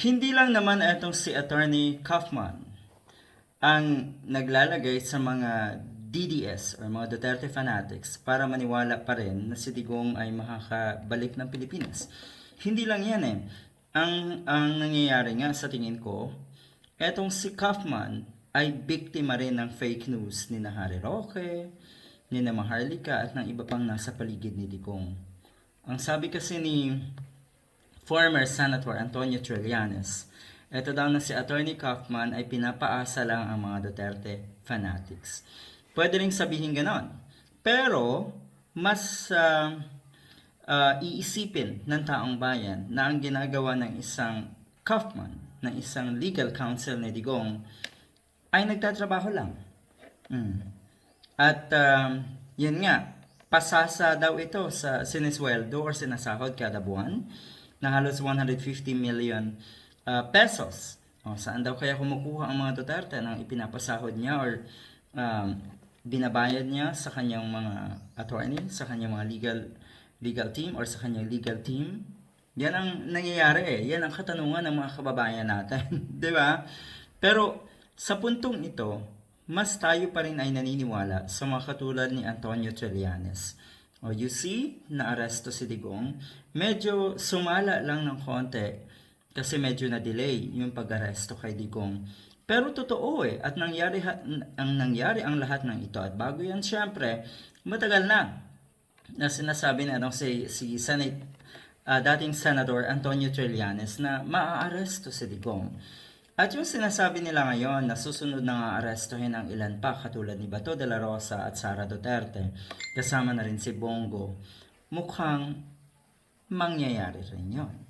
Hindi lang naman itong si Attorney Kaufman ang naglalagay sa mga DDS or mga Duterte fanatics para maniwala pa rin na si Digong ay makakabalik ng Pilipinas. Hindi lang yan eh. Ang, ang nangyayari nga sa tingin ko, etong si Kaufman ay biktima rin ng fake news ni na Harry Roque, ni na Maharlika at ng iba pang nasa paligid ni Digong. Ang sabi kasi ni former Senator Antonio Trillanes, ito daw na si Attorney Kaufman ay pinapaasa lang ang mga Duterte fanatics. Pwede rin sabihin ganon. Pero, mas ah, ah, iisipin ng taong bayan na ang ginagawa ng isang Kaufman, ng isang legal counsel ni Digong, ay nagtatrabaho lang. Mm. At um, yun nga, pasasa daw ito sa sinisweldo or sinasahod kada buwan na halos 150 million uh, pesos. O, saan daw kaya kumukuha ang mga Duterte ng ipinapasahod niya or um, binabayad niya sa kanyang mga attorney, sa kanyang mga legal legal team or sa kanyang legal team? Yan ang nangyayari eh. Yan ang katanungan ng mga kababayan natin. ba? Pero sa puntong ito, mas tayo pa rin ay naniniwala sa mga katulad ni Antonio Trillanes. O you see, naaresto si Digong. Medyo sumala lang ng konti kasi medyo na-delay yung pag-aresto kay Digong. Pero totoo eh, at nangyari, ang nangyari ang lahat ng ito. At bago yan, syempre, matagal na na sinasabi na ano, si, si Senate, ah, dating Senador Antonio Trillanes na maaaresto si Digong. At yung sinasabi nila ngayon na susunod na arestuhin ang ilan pa katulad ni Bato de la Rosa at Sara Duterte, kasama na rin si Bongo, mukhang mangyayari rin yon.